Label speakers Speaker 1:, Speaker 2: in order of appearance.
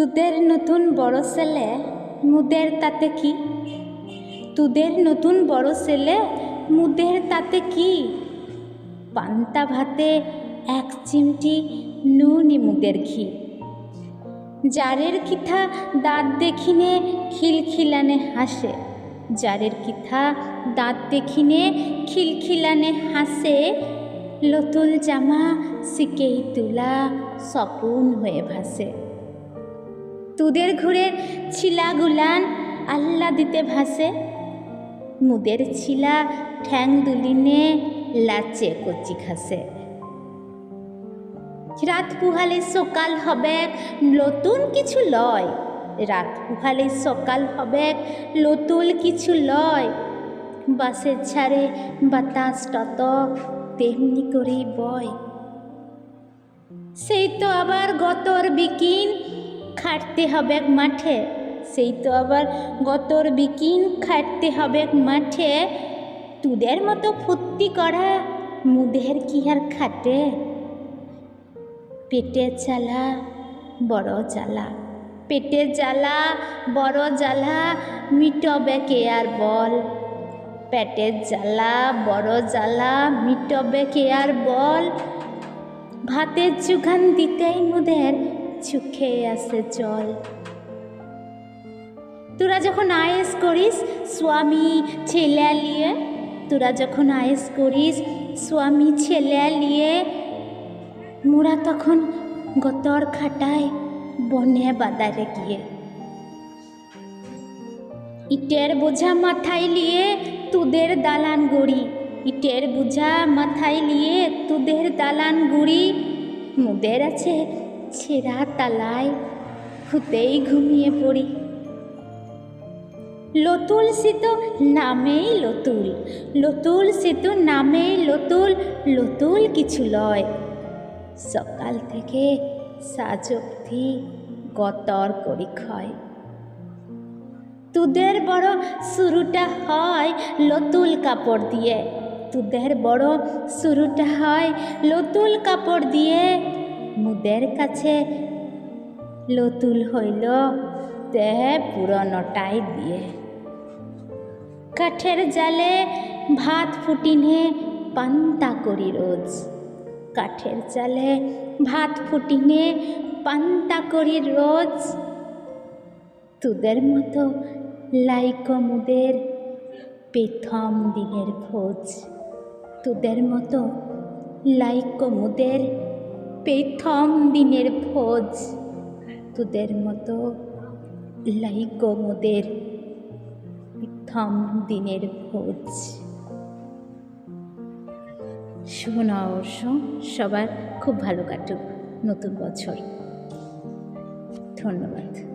Speaker 1: তোদের নতুন বড় ছেলে মুদের তাতে কি? তোদের নতুন বড় ছেলে মুদের তাতে কি? পান্তা ভাতে এক চিমটি নুনি মুদের ঘি। জারের কিথা দাঁত দেখিনে খিলখিলানে হাসে। জারের কিথা দাঁত দেখিনে খিলখিলানে হাসে। লতুল জামা সিকেই তুলা সপুন হয়ে ভাসে। তুদের ঘুরের ছিলা গুলান আল্লা দিতে ভাসে। মুদের ছিলা ঠ্যাং দুলিনে, লাচে কচি খাসে রাত পুহালে সকাল হবে, নতুন কিছু লয়। রাত পুহালে সকাল হবে, নতুন কিছু লয়। বাসের ছাড়ে বাতাস তত, তেমনি করেই বয়। সেই তো আবার গতর বিকিন খাটতে হবে এক মাঠে, সেই তো আবার গতর বিকিন খাটতে হবে এক মাঠে। তুদের মতো ফুর্তি করা মুদের কি আর খাটে? পেটে জ্বালা, বড় জ্বালা, পেটে জ্বালা, বড় জ্বালা, মিটবে কে আর বল? পেটের জ্বালা, বড় জ্বালা, মিটবে কে আর বল? ভাতের জুগান দিতেই মুদের চোখে আসে জল। তোরা যখন আয়েস করিস, স্বামী ছেলে নিয়ে, তোরা যখন আয়েস করিস, স্বামী ছেলে নিয়ে, মোরা তখন গতর খাটায় বনে বাদারে গিয়ে। ইটের বোঝা মাথায় নিয়ে তুদের দালান গড়ি, ইটের বোঝা মাথায় নিয়ে তুদের দালান গুড়ি, মুদের আছে ছেঁড়া তালায় খুতেই ঘুমিয়ে পড়ি। লতুল সে তো নামেই লতুল লতুল সে তো নামেই লতুল লতুল কিছু লয়। সকাল থেকে সাজ গতর করি ক্ষয়। তুদের বড় শুরুটা হয় লতুল কাপড় দিয়ে। তুদের বড় শুরুটা হয় লতুল কাপড় দিয়ে। মুদের কাছে লতুল হইল তে পুরনোটাই দিয়ে। কাঠের জালে ভাত ফুটিনে পান্তা করি রোজ। কাঠের জালে ভাত ফুটিনে পান্তা করি রোজ। তোদের মতো লাইক মুদের প্রথম দিনের ভোজ তোদের মতো লাইক মুদের প্রথম দিনের ভোজ। তোদের মতো লাইক মোদের প্রথম দিনের ভোজ। শুভ নববর্ষ। সবার খুব ভালো কাটুক নতুন বছর। ধন্যবাদ।